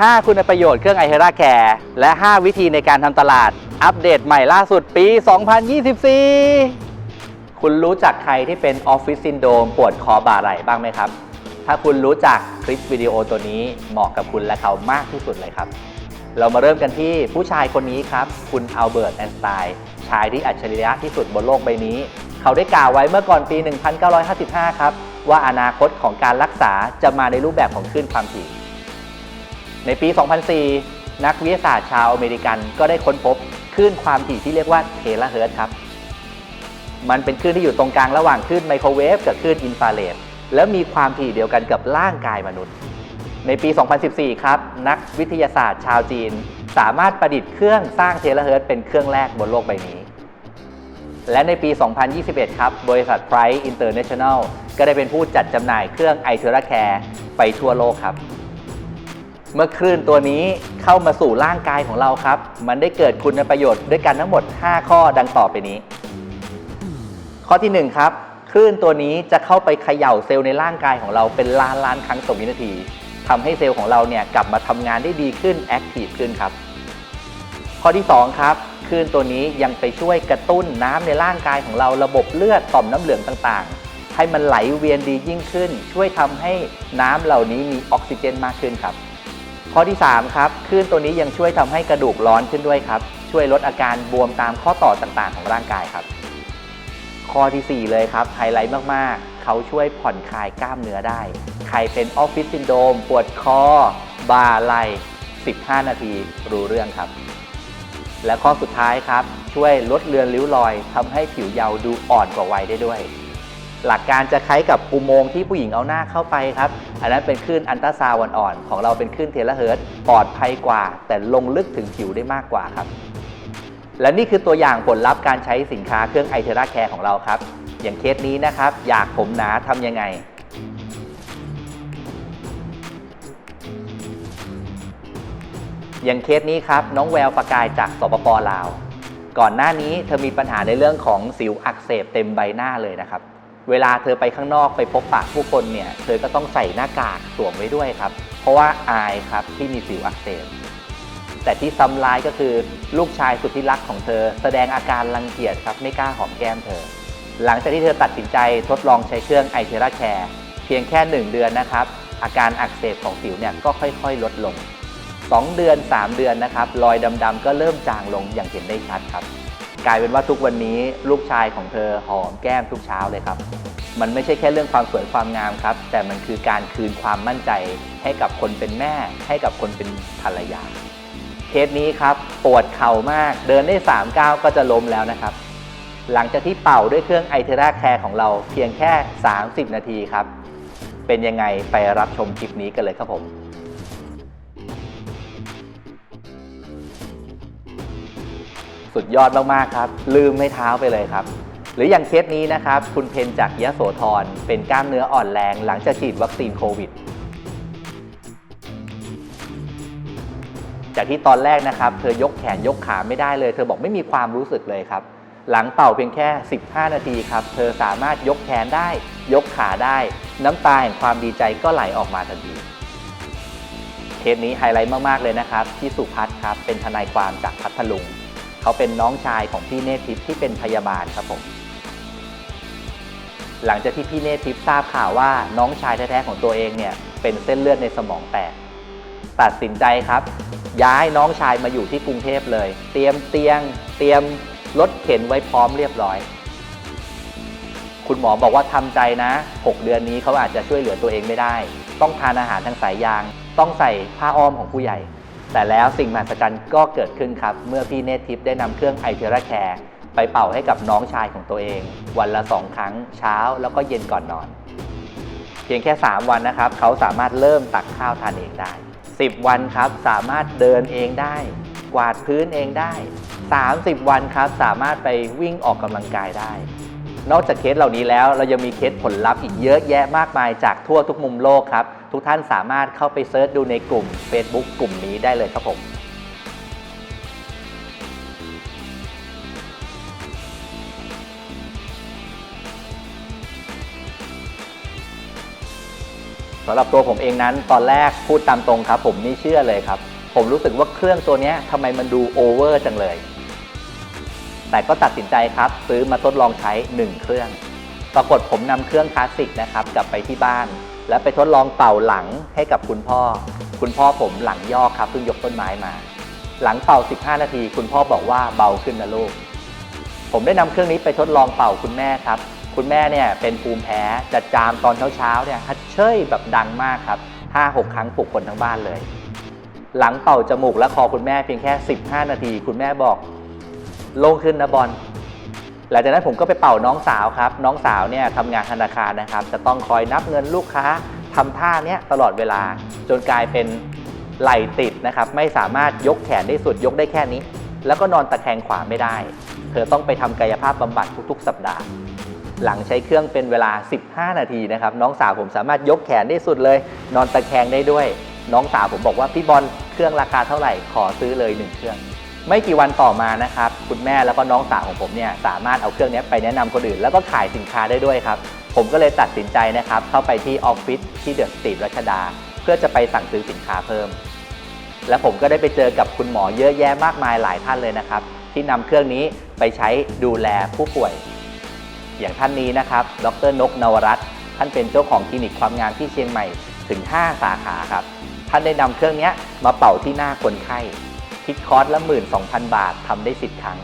5 คุณประโยชน์เครื่องไอเทราแคร์และ 5 วิธีในการทำตลาด อัปเดตใหม่ล่าสุดปี 2024 คุณรู้จักใครที่เป็นออฟฟิศซินโดมปวดคอบ่าไหล่บ้างไหมครับ ถ้าคุณรู้จักคลิปวิดีโอตัวนี้เหมาะกับคุณและเขามากที่สุดเลยครับ เรามาเริ่มกันที่ผู้ชายคนนี้ครับ คุณอัลเบิร์ตแอนสไตน์ชายที่อัจฉริยะที่สุดบนโลกใบนี้ เขาได้กล่าวไว้เมื่อก่อนปี 1955 ครับว่าอนาคตของการรักษาจะมาในรูปแบบของคลื่นความถี่ ในปี 2004 นักวิทยาศาสตร์ชาวอเมริกันก็ได้ค้นพบคลื่นความถี่ที่เรียกว่าเทราเฮิรตครับ มันเป็นคลื่นที่อยู่ตรงกลางระหว่างคลื่นไมโครเวฟกับคลื่นอินฟราเรดแล้วมีความถี่เดียวกันกับร่างกายมนุษย์ ในปี 2014 ครับ นักวิทยาศาสตร์ชาวจีน สามารถประดิษฐ์เครื่องสร้างเทราเฮิรตเป็นเครื่องแรกบนโลกใบนี้ และในปี 2021 ครับ บริษัท Price International ก็ได้เป็นผู้จัดจำหน่ายเครื่อง i t e r a Care ไปทั่วโลกครับ เมื่อคลื่นตัวนี้เข้ามาสู่ร่างกายของเราครับ มันได้เกิดคุณประโยชน์ด้วยกันทั้งหมด 5 ข้อดังต่อไปนี้ ข้อที่ 1 ครับ คลื่นตัวนี้จะเข้าไปเขย่าเซลล์ในร่างกายของเราเป็นล้านล้านครั้งต่อวินาทีทำให้เซลล์ของเราเนี่ยกลับมาทำงานได้ดีขึ้นแอคทีฟขึ้นครับ ข้อที่ 2 ครับคลื่นตัวนี้ยังไปช่วยกระตุ้นน้ำในร่างกายของเราระบบเลือดต่อมน้ำเหลืองต่างๆ ให้มันไหลเวียนดียิ่งขึ้น ช่วยทำให้น้ำเหล่านี้มีออกซิเจนมากขึ้นครับ ข้อที่ 3 ครับคลื่นตัวนี้ยังช่วยทำให้กระดูกร้อนขึ้นด้วยครับ ช่วยลดอาการบวมตามข้อต่อต่างๆ ของร่างกายครับ ข้อทีสี่ 4 เลยครับไฮไลท์มากๆ เขาช่วยผ่อนคลายกล้ามเนื้อได้ ใครเป็นออฟฟิศซินโดม ปวดคอ บ่าไหล่15 นาทีรู้เรื่องครับ และข้อสุดท้ายครับ ช่วยลดเลือนริ้วรอยทำให้ผิวเยาว์ดูอ่อนกว่าวัยได้ด้วย หลักการจะคล้ายกับอุโมงค์ที่ผู้หญิงเอาหน้าเข้าไปครับ อันนั้นเป็นคลื่นอันตราซาวอ่อนๆของเราเป็นคลื่นเทเลเฮิร์ตปลอดภัยกว่า แต่ลงลึกถึงผิวได้มากกว่าครับ และนี่คือตัวอย่างผลลัพธ์การใช้สินค้าเครื่องไอเทราแคร์ของเราครับ อย่างเคสนี้นะครับ อยากผมหนาทำยังไงอย่างเคสนี้ครับน้องแววประกายจากสปปลาว ก่อนหน้านี้เธอมีปัญหาในเรื่องของสิวอักเสบเต็มใบหน้าเลยนะครับ เวลาเธอไปข้างนอกไปพบปะผู้คนเนี่ย เธอก็ต้องใส่หน้ากากสวมไว้ด้วยครับ เพราะว่าอายครับที่มีสิวอักเสบ แต่ที่ซ้ำร้ายก็คือลูกชายสุดที่รักของเธอ แสดงอาการรังเกียจครับไม่กล้าหอมแก้มเธอ หลังจากที่เธอตัดสินใจทดลองใช้เครื่องไอเทราแคร์เพียงแค่ 1 เดือนนะครับ อาการอักเสบของสิวเนี่ยก็ค่อยๆ ลดลง 2 เดือน 3 เดือนนะครับรอยดำๆก็เริ่มจางลงอย่างเห็นได้ชัดครับ กลายเป็นว่าทุกวันนี้ลูกชายของเธอหอมแก้มทุกเช้าเลยครับ มันไม่ใช่แค่เรื่องความสวยความงามครับ แต่มันคือการคืนความมั่นใจให้กับคนเป็นแม่ ให้กับคนเป็นภรรยา เคสนี้ครับปวดเข่ามากเดินได้3ก้าวก็จะล้มแล้วนะครับ หลังจากที่เป่าด้วยเครื่องไอเทราแคร์ของเราเพียงแค่ 30 นาทีครับ เป็นยังไงไปรับชมคลิปนี้กันเลยครับผม สุดยอดมากๆครับ ลืมไม่เท้าไปเลยครับ หรืออย่างเคสนี้นะครับ คุณเพนจากยะโสธรเป็นกล้ามเนื้ออ่อนแรงหลังจากฉีดวัคซีนโควิด จากที่ตอนแรกนะครับ เธอยกแขนยกขาไม่ได้เลย เธอบอกไม่มีความรู้สึกเลยครับ หลังเป่าเพียงแค่ 15 นาทีครับ เธอสามารถยกแขนได้ ยกขาได้ น้ำตาแห่งความดีใจก็ไหลออกมาทันทีเคสนี้ไฮไลท์มาก ๆ เลยนะครับ ที่สุพัฒน์ครับ เป็นทนายความจากพัทลุง เขาเป็นน้องชายของพี่เนธทิพย์ที่เป็นพยาบาลครับผม หลังจากที่พี่เนธทิพย์ทราบข่าวว่าน้องชายแท้ๆของตัวเองเนี่ยเป็นเส้นเลือดในสมองแตก ตัดสินใจครับ ย้ายน้องชายมาอยู่ที่กรุงเทพเลย เตรียมเตียง เตรียมรถเข็นไว้พร้อมเรียบร้อย คุณหมอบอกว่าทำใจนะ 6 เดือนนี้เขาอาจจะช่วยเหลือตัวเองไม่ได้ ต้องทานอาหารทางสายยาง ต้องใส่ผ้าอ้อมของผู้ใหญ่ แต่แล้วสิ่งมหัศจรรย์ก็เกิดขึ้นครับ เมื่อพี่เนททิพย์ได้นำเครื่องไอเทราแคร์ไปเป่าให้กับน้องชายของตัวเอง วันละ 2 ครั้งเช้าแล้วก็เย็นก่อนนอน เพียงแค่ 3 วันนะครับ เขาสามารถเริ่มตักข้าวทานเองได้ 10 วันครับสามารถเดินเองได้ กวาดพื้นเองได้ 30 วันครับสามารถไปวิ่งออกกำลังกายได้ นอกจากเคสเหล่านี้แล้วเรายังมีเคสผลลัพธ์อีกเยอะแยะมากมายจากทั่วทุกมุมโลกครับ ทุกท่านสามารถเข้าไปเซิร์ชดูในกลุ่ม Facebook กลุ่มนี้ได้เลยครับผมสำหรับตัวผมเองนั้นตอนแรกพูดตามตรงครับ ผมไม่เชื่อเลยครับ ผมรู้สึกว่าเครื่องตัวนี้ทำไมมันดูโอเวอร์จังเลย แต่ก็ตัดสินใจครับ ซื้อมาทดลองใช้ 1 เครื่อง ปรากฏผมนำเครื่องคลาสสิกนะครับกลับไปที่บ้าน แล้วไปทดลองเป่าหลังให้กับคุณพ่อ คุณพ่อผมหลังยอกครับเพิ่งยกต้นไม้มา หลังเป่า 15 นาที คุณพ่อบอกว่าเบาขึ้นนะลูก ผมได้นำเครื่องนี้ไปทดลองเป่าคุณแม่ครับ คุณแม่เนี่ยเป็นภูมิแพ้จะจามตอนเช้าๆเนี่ยฮัดเชยแบบดังมากครับ5-6 ครั้งปลุกคนทั้งบ้านเลยหลังเป่าจมูกและคอคุณแม่เพียงแค่ 15 นาที คุณแม่บอก โล่งขึ้นนะบอลหลังจากนั้นผมก็ไปเป่าน้องสาวครับ น้องสาวเนี่ยทำงานธนาคารนะครับ จะต้องคอยนับเงินลูกค้าทำท่าเนี้ยตลอดเวลา จนกลายเป็นไหลติดนะครับ ไม่สามารถยกแขนได้สุดยกได้แค่นี้ แล้วก็นอนตะแคงขวาไม่ได้ เธอต้องไปทำกายภาพบำบัดทุก ๆ สัปดาห์ หลังใช้เครื่องเป็นเวลา 15 นาทีนะครับ น้องสาวผมสามารถยกแขนได้สุดเลย นอนตะแคงได้ด้วย น้องสาวผมบอกว่าพี่บอลเครื่องราคาเท่าไหร่ขอซื้อเลย1เครื่อง ไม่กี่วันต่อมานะครับ คุณแม่แล้วก็น้องสาวของผมเนี่ยสามารถเอาเครื่องนี้ไปแนะนำคนอื่น แล้วก็ขายสินค้าได้ด้วยครับ ผมก็เลยตัดสินใจนะครับ เข้าไปที่ออฟฟิศที่เดอะสตรีทรัชดา เพื่อจะไปสั่งซื้อสินค้าเพิ่ม และผมก็ได้ไปเจอกับคุณหมอเยอะแยะมากมายหลายท่านเลยนะครับ ที่นำเครื่องนี้ไปใช้ดูแลผู้ป่วย อย่างท่านนี้นะครับ ดรนกนวรัตน์ท่านเป็นเจ้าของคลินิกความงามที่เชียงใหม่ถึง 5 สาขาครับ ท่านได้นำเครื่องนี้มาเป่าที่หน้าคนไข้ คิดคอร์สละ 12,000 บาททำได้ 10 ครั้ง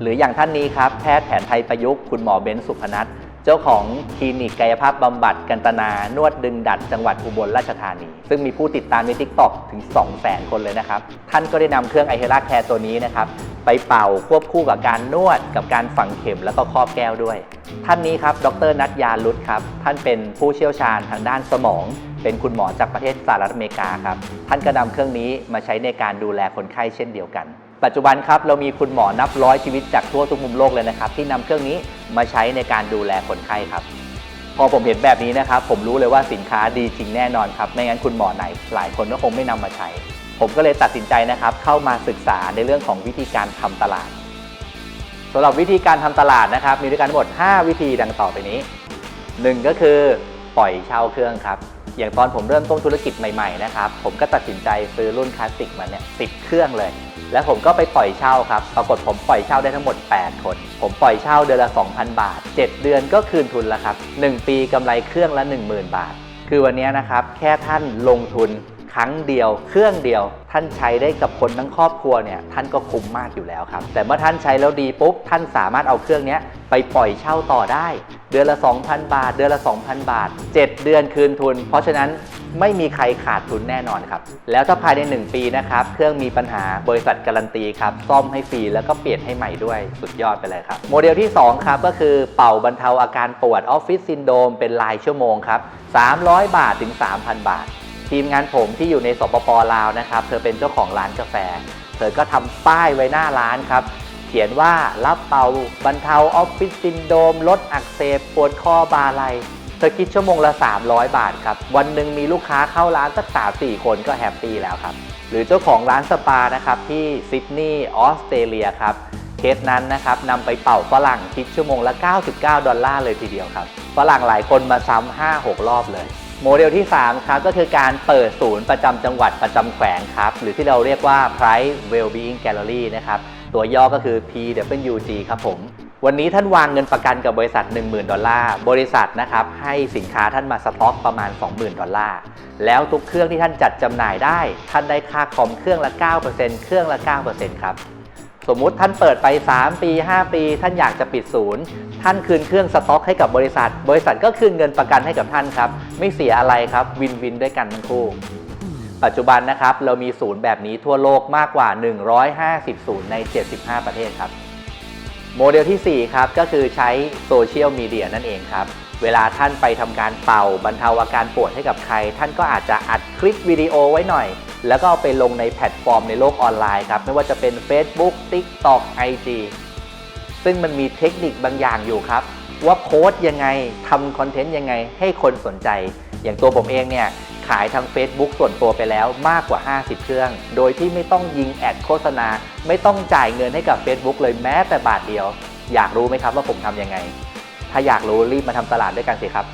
หรืออย่างท่านนี้ครับ แพทย์แผนไทยประยุกต์คุณหมอเบนซ์สุพนัทเจ้าของคลินิกกายภาพบำบัดกันตนา นวดดึงดัดจังหวัดอุบลราชธานี ซึ่งมีผู้ติดตามใน t ิ k t o k ถึง 200,000 คนเลยนะครับ ท่านก็ได้นำเครื่องไอเฮราแคร์ตัวนี้นะครับไปเป่าควบคู่กับการนวดกับการฝังเข็มแล้วก็ครอบแก้วด้วย ท่านนี้ครับ ดรนัทยาลุตครับ ท่านเป็นผู้เชี่ยวชาญทางด้านสมอง เป็นคุณหมอจากประเทศสหรัฐอเมริกาครับท่านก็นำเครื่องนี้มาใช้ในการดูแลคนไข้เช่นเดียวกัน ปัจจุบันครับเรามีคุณหมอนับร้อยชีวิตจากทั่วทุกมุมโลกเลยนะครับ ที่นำเครื่องนี้มาใช้ในการดูแลคนไข้ครับ พอผมเห็นแบบนี้นะครับ ผมรู้เลยว่าสินค้าดีจริงแน่นอนครับ ไม่งั้นคุณหมอไหน หลายคนก็คงไม่นำมาใช้ ผมก็เลยตัดสินใจนะครับ เข้ามาศึกษาในเรื่องของวิธีการทำตลาดสำหรับวิธีการทำตลาดนะครับ มีด้วยกันทั้งหมด 5 วิธีดังต่อไปนี้ 1 ก็คือปล่อยเช่าเครื่องครับ อย่างตอนผมเริ่มต้นธุรกิจใหม่ๆนะครับผมก็ตัดสินใจซื้อรุ่นคลาสสิกมาเนี่ยสิเครื่องเลย แล้วผมก็ไปปล่อยเช่าครับปรากฏผมปล่อยเช่าได้ทั้งหมด 8 คน ผมปล่อยเช่าเดือนละ 2,000 บาท 7 เดือนก็คืนทุนแล้วครับ1ปีกำไรเครื่องละ 10,000 บาท คือวันนี้นะครับแค่ท่านลงทุนครั้งเดียวเครื่องเดียว ท่านใช้ได้กับคนทั้งครอบครัวเนี่ยท่านก็คุ้มมากอยู่แล้วครับ แต่เมื่อท่านใช้แล้วดีปุ๊บท่านสามารถเอาเครื่องนี้ไปปล่อยเช่าต่อได้ ดือนละ 2,000 บาท เดือนละ 2,000 บาท 7 เดือนคืนทุน เพราะฉะนั้นไม่มีใครขาดทุนแน่นอนครับ แล้วถ้าภายใน 1 ปีนะครับ เครื่องมีปัญหาบริษัทการันตีครับ ซ่อมให้ฟรีแล้วก็เปลี่ยนให้ใหม่ด้วย สุดยอดไปเลยครับ โมเดลที่ 2 ครับ ก็คือเป่าบรรเทาอาการปวดออฟฟิศซินโดมเป็นรายชั่วโมงครับ 300 บาทถึง 3,000 บาท ทีมงานผมที่อยู่ในสปปลาวนะครับ เธอเป็นเจ้าของร้านกาแฟ เธอก็ทำป้ายไว้หน้าร้านครับ เขียนว่ารับเป่าบรรเทาออฟฟิศซินโดมลดอักเสบปวดคอบาไหลเธอคิดชั่วโมงละ 300 บาทครับ วันหนึ่งมีลูกค้าเข้าร้านสักสามสี่คนก็แฮปปี้แล้วครับ หรือเจ้าของร้านสปานะครับที่ซิดนีย์ออสเตรเลียครับเคสนั้นนะครับนำไปเป่าฝรั่งคิดชั่วโมงละ 99 ดอลลาร์เลยทีเดียวครับ ฝรั่งหลายคนมาซ้ำ5-6 รอบเลย โมเดลที่ 3 ครับ ก็คือการเปิดศูนย์ประจำจังหวัดประจำแขวงครับ หรือที่เราเรียกว่า Price Wellbeing Gallery นะครับ ตัวย่อก็คือ PWG ครับผม วันนี้ท่านวางเงินประกันกับบริษัท 10,000 ดอลลาร์ บริษัทนะครับให้สินค้าท่านมาสต็อกประมาณ 20,000 ดอลลาร์ แล้วทุกเครื่องที่ท่านจัดจำหน่ายได้ ท่านได้ค่าคอมเครื่องละ 9%เครื่องละ 9%ครับสมมุติท่านเปิดไป 3 ปี 5 ปี ท่านอยากจะปิดศูนย์ ท่านคืนเครื่องสต็อกให้กับบริษัท บริษัทก็คืนเงินประกันให้กับท่านครับ ไม่เสียอะไรครับ วินวินด้วยกันทั้งคู่ ปัจจุบันนะครับเรามีศูนย์แบบนี้ทั่วโลกมากกว่า 150 ศูนย์ใน 75 ประเทศครับ โมเดลที่ 4 ครับก็คือใช้โซเชียลมีเดียนั่นเองครับ เวลาท่านไปทำการเป่าบรรเทาอาการปวดให้กับใคร ท่านก็อาจจะอัดคลิปวิดีโอไว้หน่อย แล้วก็เอาไปลงในแพลตฟอร์มในโลกออนไลน์ครับ ไม่ว่าจะเป็น Facebook TikTok IG ซึ่งมันมีเทคนิคบางอย่างอยู่ครับ ว่าโพสต์ยังไงทำคอนเทนต์ยังไงให้คนสนใจ อย่างตัวผมเองเนี่ย ขายทาง Facebook ส่วนตัวไปแล้วมากกว่า 50 เครื่อง โดยที่ไม่ต้องยิงแอดโฆษณา ไม่ต้องจ่ายเงินให้กับ Facebook เลยแม้แต่บาทเดียว อยากรู้ไหมครับว่าผมทำยังไง ถ้าอยากรู้รีบมาทำตลาดด้วยกันสิครับ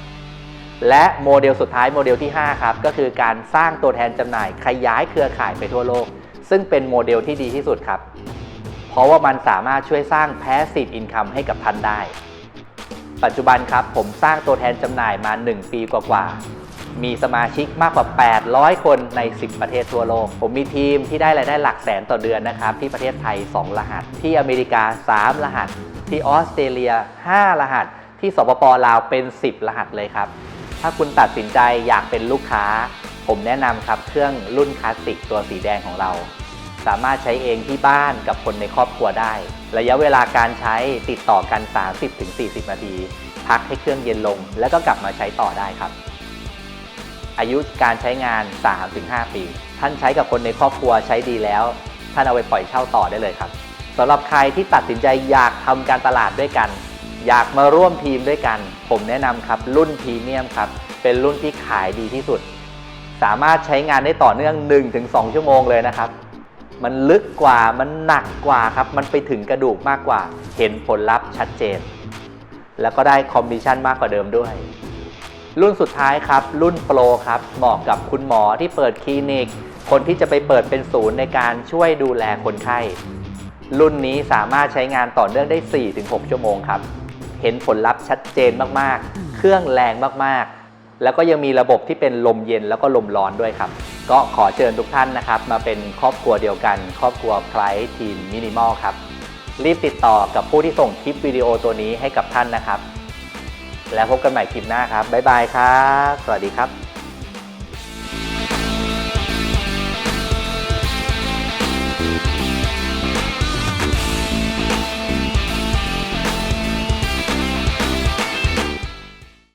และโมเดลสุดท้ายโมเดลที่ 5 ครับ ก็คือการสร้างตัวแทนจำหน่ายขยายเครือข่ายไปทั่วโลก ซึ่งเป็นโมเดลที่ดีที่สุดครับ เพราะว่ามันสามารถช่วยสร้าง passive income ให้กับท่านได้ ปัจจุบันครับผมสร้างตัวแทนจำหน่ายมา 1 ปีกว่าๆ มีสมาชิกมากกว่า 800 คนใน 10 ประเทศทั่วโลก ผมมีทีมที่ได้รายได้หลักแสนต่อเดือนนะครับ ที่ประเทศไทย 2 รหัส ที่อเมริกา 3 รหัส ที่ออสเตรเลีย 5 รหัส ที่สปปลาวเป็น 10 รหัสเลยครับ ถ้าคุณตัดสินใจอยากเป็นลูกค้า ผมแนะนำครับเครื่องรุ่นคลาสสิกตัวสีแดงของเรา สามารถใช้เองที่บ้านกับคนในครอบครัวได้ ระยะเวลาการใช้ติดต่อกัน 30-40 นาที พักให้เครื่องเย็นลง แล้วก็กลับมาใช้ต่อได้ครับ อายุการใช้งาน 3-5 ปี ท่านใช้กับคนในครอบครัวใช้ดีแล้ว ท่านเอาไปปล่อยเช่าต่อได้เลยครับสำหรับใครที่ตัดสินใจอยากทำการตลาดด้วยกัน อยากมาร่วมทีมด้วยกัน ผมแนะนำครับรุ่นพรีเมียมครับ เป็นรุ่นที่ขายดีที่สุด สามารถใช้งานได้ต่อเนื่อง 1-2 ชั่วโมงเลยนะครับ มันลึกกว่ามันหนักกว่าครับ มันไปถึงกระดูกมากกว่า เห็นผลลัพธ์ชัดเจน แล้วก็ได้คอมมิชชั่นมากกว่าเดิมด้วย รุ่นสุดท้ายครับ รุ่นโปรครับเหมาะกับคุณหมอที่เปิดคลินิก คนที่จะไปเปิดเป็นศูนย์ในการช่วยดูแลคนไข้ รุ่นนี้สามารถใช้งานต่อเนื่องได้ 4-6 ชั่วโมงครับ เห็นผลลัพธ์ชัดเจนมากๆ เครื่องแรงมากๆ แล้วก็ยังมีระบบที่เป็นลมเย็นแล้วก็ลมร้อนด้วยครับ ก็ขอเชิญทุกท่านนะครับ มาเป็นครอบครัวเดียวกัน ครอบครัวไพรทีมมินิมอลครับรีบติดต่อกับผู้ที่ส่งคลิปวิดีโอตัวนี้ให้กับท่านนะครับ แล้วพบกันใหม่คลิปหน้าครับบ๊ายบายครับ สวัสดีครับ